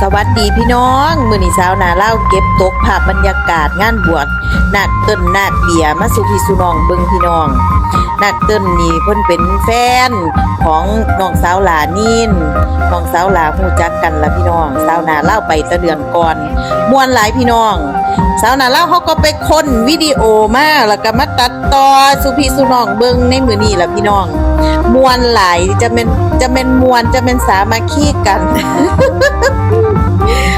สวัสดีพี่น้องมือนี้สาวนาเล่าเก็บตกภาพบรรยากาศงานบวชนาคเติ้นนาคเบียมาสุพี่สุน้องเบิงพี่น้องนาคเติ้นนี่เพิ่นเป็นแฟนของน้องสาวหลานินน้องสาวหลาฮู้จักกันละพี่น้องสาวนาเล่าไปตะเดือนก่อนมวนหลายพี่น้องสาวนาเล่าเขาก็ไปค้นวิดีโอมาแล้วก็มาตัดต่อสุพี่สุน้องเบิงในมือนี้ละพี่น้องมวนหลายจะเป็นจะเป็นมวนจะเป็นสามัคคีกัน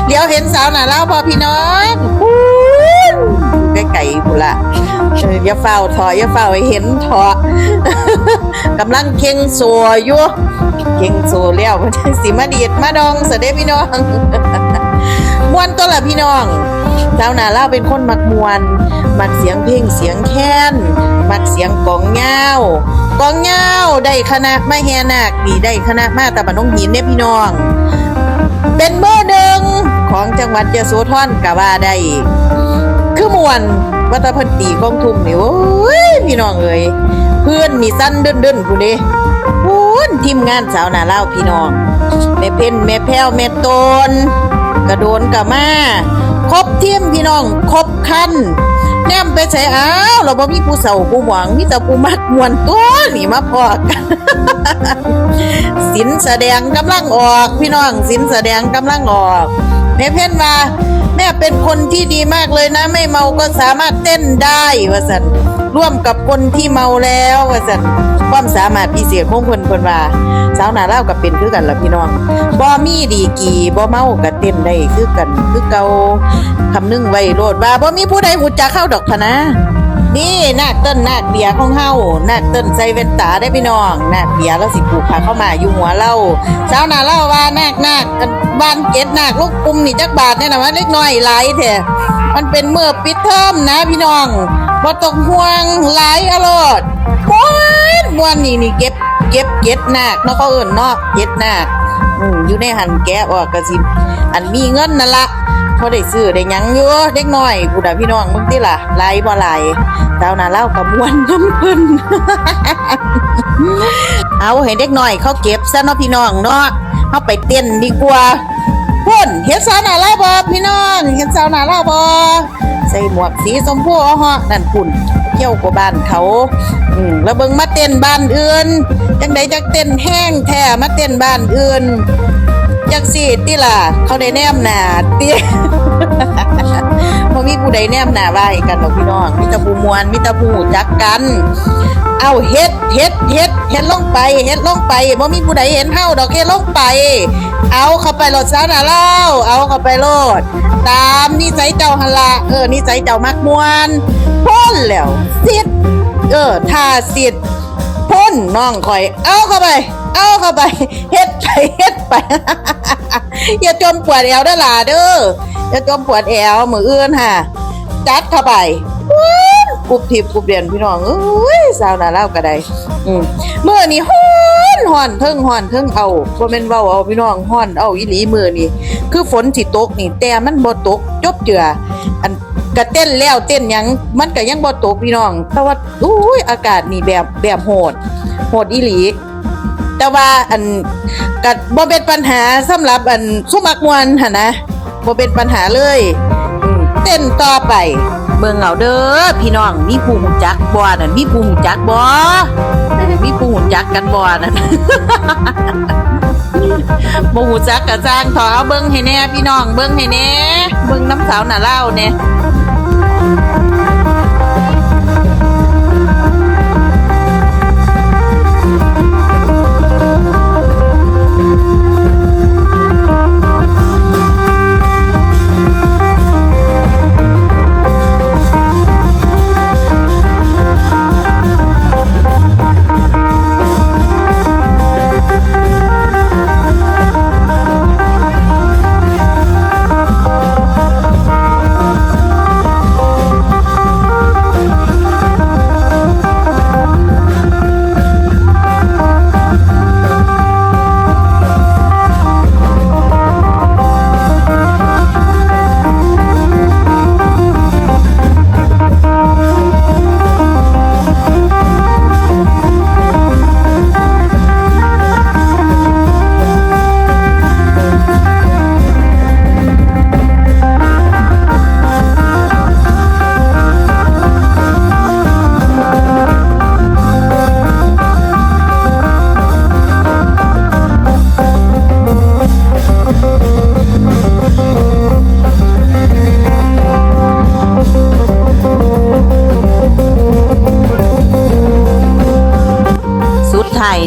เดี๋ยวเห็นสาวหน่าเล่าพอพี่น้องใกล้ๆพูละอย่าเฝ้าถอยอย่าเฝ้าให้เห็นถอกำลังเค็งโซอยู่เค็งโซแล้วมันสิมาดีดมาดองเสด็จพี่น้องมวนตัวละพี่น้องสาวหนาเล่าเป็นคนมักมวน มักเสียงเพลงเสียงแค้น มักเสียงกองเงาวกองเงาวได้คณะไม่แฮนาคดีได้คณะมาตะบันน้องหินเนี่ยพี่น้อง เป็นเบอร์หนึ่ง ของจังหวัดยะโสธรกะว่าได้คือมวนวัตพันตีกองทุ่มนี่โอ้ยพี่น้องเอ้ยเพื่อนมีสั้นเดินเดินผู้เด้พูนทีมงานสาวนาเล่าพี่น้องแม่เพ่นแม่แพ้วแม่ตนกระโดนกระมาครบทีมพี่น้องครบคันแนมไปใส่อ้าวเราบ่มีผู้เฒ่าผู้หวังมีแต่ผู้มักมวนตัวนี่มาพอกสินแสดงกำลังออก พี่น้องสินแสดงกำลังออก แม่เพ่นว่าแม่เป็นคนที่ดีมากเลยนะ ไม่เมาก็สามารถเต้นได้ว่าสันร่วมกับคนที่เมาแล้วว่าสันความสามารถพิเศษของคนคนว่าสาวนาเล่ากับเป็นคือกันล่ะพี่น้องบ่มีดีกีบ่เมาก็เต้นได้คือกันคือเก่าคำนึงไว้โลดว่าบ่มีผู้ใดหูจักเข้าดอกพนะ นี่นาคเต้นนาคเบียร์ของเฮานาคเต้นใส่แว่นตาได้พี่น้องนาคเบียร์แล้วสิผูกผ้าเข้ามาอยู่หัวเราเช้าหน้าเล่าว่านาคนาคกันบ้านเกตนาคลูกปุ่มนี่จักบาทเนี่ยนะว่าเล็กน้อยหลายแท้มันเป็นเมื่อปิดเทอมนะพี่น้องบ่ต้องห่วงหลายอรอดมวนมวนนี่นี่เก็บเก็บเก็ดนาคเนาะเขาเอิ้นเนาะเก็ดนาคอยู่ในหันแกะออกก็สิอันมีเงินนั่นละ เขาได้ซื้อได้ยังอยู่เด็กน้อยผู้ใดพี่น้องมึงติล่ะหลายบ่หลายดาวนาเล่ากับมวนน้ำพิ่นเอาให้เด็กน้อยเขาเก็บซะเนาะพี่น้องเนาะเฮาไปเต้นดีกว่าพุ่นเห็นสาวหนาเล่าบ่พี่น้องเห็นสาวหนาเล่าบ่ใส่หมวกสีชมพูอ้อฮะนั่นพุ่นเที่ยวกว่าบ้านเขาอืมแล้วเบิ่งมาเต้นบ้านอื่นจังใดจักเต้นแห้งแท้มาเต้นบ้านอื่น จักสิติล่ะ เขาได้แนมหน้าติบ่มีผู้ใดแนมหน้าว่าให้กันดอกพี่น้องมีแต่ผู้มวนมีแต่ผู้จักกัน เอาเฮ็ดเฮ็ดเฮ็ดเฮ็ดลงไปเฮ็ดลงไปบ่มีผู้ใดเห็นเฮาดอกเฮ็ดลงไป เอาเข้าไปโลดซะน่ะเล่าเอาเข้าไปโลด ตามนิสัยเจ้าหั่นละเออนิสัยเจ้ามักมวนพ้นแล้วสิเออถ้าสิพ่นน้องคอย เอาเข้าไป เอาเข้าไปเฮ็ดไปเฮ็ดไป อย่าจมปวดแอวเด้อล่ะเด้ออย่าจมปวดแอวมืออื่นค่ะจัดเข้าไปว้าวกุบทิบกุบเดียนพี่น้องเอ้ยสาวนาเล่าวก็ได้อืมเมื่อนี้ฮ้อนฮ้อนเทิงฮ้อนเทิงเอาบ่แม่นเว้าเอาพี่น้องฮ้อนเอาอีหลีมือนี้คือฝนสิตกนี่ แต่มันบ่ตกจบเจืออันก็เต้นแล้วเต้นยังมันก็ยังบ่ตกพี่น้อง แต่ว่าอุ้ยอากาศนี่แบบแบบโหดโหดอีหลี แต่ว่าอันกับ่เป็นปัญหาสำหรับอันสุมักมวนหั่นนะบ่เป็นปัญหาเลยอืมเต้นต่อไป เบิ่งเอาเด้อพี่น้องมีผู้หูจักบ่นั่นมีผู้หูจักบ่มีผู้หูจักกันบ่นั่นบ่หูจักกะจ้างถอเอาเบิ่งให้แน่พี่น้องเบิ่งให้แน่เบิ่งน้ำสาวหน้าเล่าแน่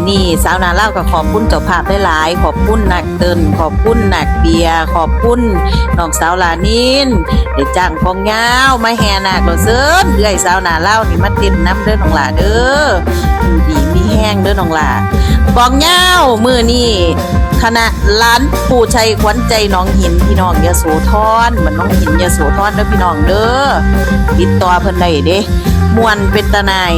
นี่สาวนาเล่าวก็ขอบคุณเจ้าภาพหลายๆขอบคุณนักเตินขอบคุณนักเบียขอบคุณน้องสาวลานินได้จ้างกองยาวมาแห่นาคเราเซินเอื้อยสาวนาเล่านี่มาเต้นน้ำเด้อน้องหลาเด้ออยู่ดีมีแห้งเด้อน้องหลากองยาวมือนี่คณะล้านผู้ชัยขวัญใจน้องหินพี่น้องยาโสธรมันน้องหินยาโสธรเด้อพี่น้องเด้อติดต่อเพิ่นได้เด้มวนเป็นตาหนาย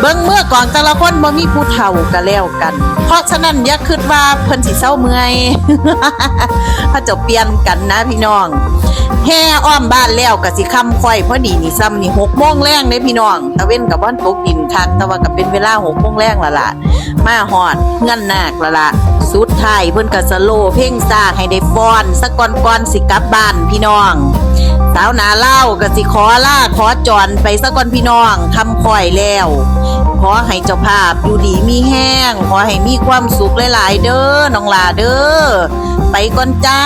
เบิ่งเมื่อก่อนแต่ละคนบ่มีผู้เฒ่าก็แล้วกัน เพราะฉะนั้นอย่าคิดว่าเพิ่นสิเศร้าเมื่อยถ้าจะเปลี่ยนกันนะพี่น้องแห่อ้อมบ้านแล้วก็สิค่ำค่อยพอดีนี่ซ้ำนี่6โมงแรงเด้พี่น้องตะเว้นกับบ่อนตกดินคักแต่ว่าก็เป็นเวลา6โมงแรงละละมาฮอดเงินหนาคและละสุดท้ายเพิ่นก็สโลเพลงซ่าให้ได้ฟ้อนสักก่อนก่อนสิกลับบ้านพี่น้องสาวหนาเล่าก็สิขอลาขอจรไปสักก่อนพี่น้องคำค่อยแล้ว ขอให้เจ้าภาพอยู่ดีมีแห้ง ขอให้มีความสุขหลาย ๆ เด้อน้องหลาเด้อไปก่อนจ้า